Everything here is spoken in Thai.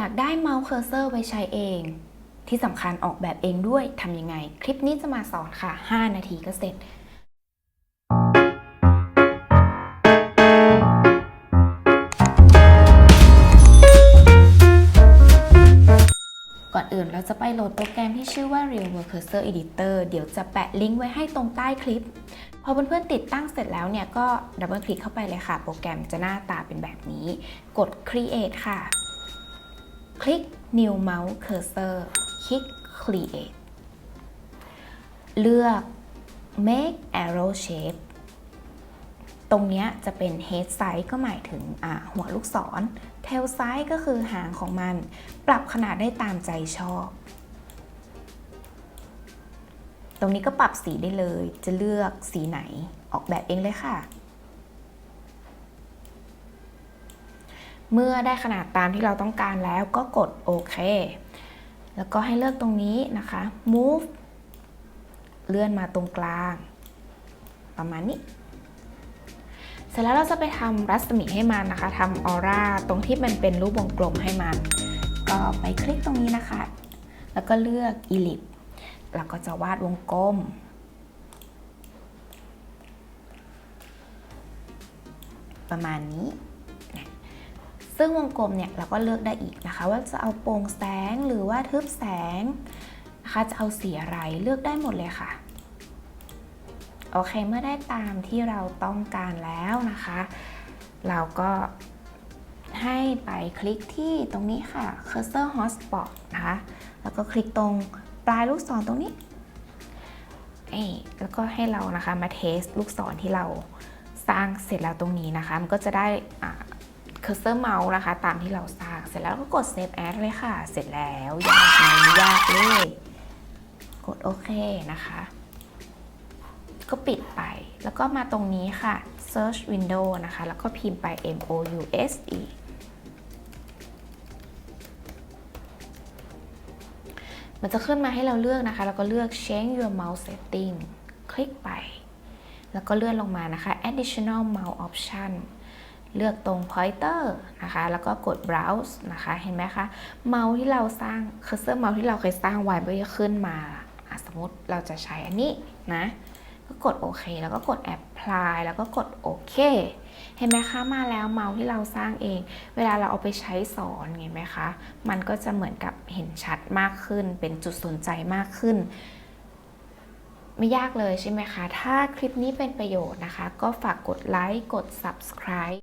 อยากได้เมาส์เคอร์เซอร์ไว้ใช้เอง ที่สำคัญออกแบบเองด้วยทำยังไง คลิปนี้จะมาสอนค่ะ 5 นาทีก็เสร็จก่อนอื่นเราจะไปโหลดโปรแกรมที่ชื่อว่า Real World Cursor Editor เดี๋ยวจะแปะลิงก์ไว้ให้ตรงใต้คลิป พอเพื่อนๆติดตั้งเสร็จแล้วเนี่ยก็ดับเบิลคลิกเข้าไปเลยค่ะ โปรแกรมจะหน้าตาเป็นแบบนี้ กด Create ค่ะ คลิก New Mouse Cursor คลิก Create เลือก Make Arrow Shape ตรงนี้จะเป็น head size ก็หมายถึงหัวลูกศร tail size ก็คือหางของมัน ปรับขนาดได้ตามใจชอบ ตรงนี้ก็ปรับสีได้เลย จะเลือกสีไหนออกแบบเองเลยค่ะ เมื่อได้ขนาดตามที่เราต้องการแล้วก็กดโอเค แล้วก็ให้เลือกตรงนี้นะคะ move เลื่อนมาตรงกลาง ประมาณนี้ เสร็จแล้วเราจะไปทำรัศมีให้มันนะคะทำออร่าตรงที่มันเป็นรูปวงกลมให้มัน ก็ไปคลิกตรงนี้นะคะ แล้วก็เลือก ellipse เราก็จะวาดวงกลม ประมาณนี้ ซึ่งวงกลมเนี่ยเราก็เลือกได้อีกนะคะ ว่าจะเอาโปร่งแสงหรือว่าทึบแสงนะคะจะเอาสีอะไรเลือกได้หมดเลยค่ะโอเคเมื่อได้ตามที่เราต้องการแล้วนะคะ เราก็ให้ไปคลิกที่ตรงนี้ค่ะ cursor hotspot นะคะ แล้วก็คลิกตรงปลายลูกศรตรงนี้เอแล้วก็ให้เรานะคะมาเทสลูกศรที่เราสร้างเสร็จแล้วตรงนี้นะคะ มันก็จะได้อ่า cursor mouse นะคะ ตามที่เราสร้างเสร็จแล้วก็กด save as เลยค่ะ เสร็จแล้วยากไหมยากเลย กดโอเคนะคะ ก็ปิดไปแล้วก็มาตรงนี้ค่ะ search window นะคะ แล้วก็พิมพ์ไป m o u s e มันจะขึ้นมาให้เราเลือกนะคะ แล้วก็เลือก change your mouse setting คลิกไป แล้วก็เลื่อนลงมานะคะ additional mouse option เลือกตรง pointer นะคะ แล้วก็กด browse นะคะ เห็นไหมคะ เมาส์ที่เราสร้าง cursor เมาส์ที่เราเคยสร้างไว้มันก็จะขึ้นมา สมมติเราจะใช้อันนี้นะ ก็กดโอเค แล้วก็กด apply แล้วก็กดโอเค เห็นไหมคะ มาแล้วเมาส์ที่เราสร้างเอง เวลาเราเอาไปใช้สอน เห็นไหมคะ มันก็จะเหมือนกับเห็นชัดมากขึ้น เป็นจุดสนใจมากขึ้น ไม่ยากเลยใช่ไหมคะ ถ้าคลิปนี้เป็นประโยชน์นะคะ ก็ฝากกดไลค์ กด subscribe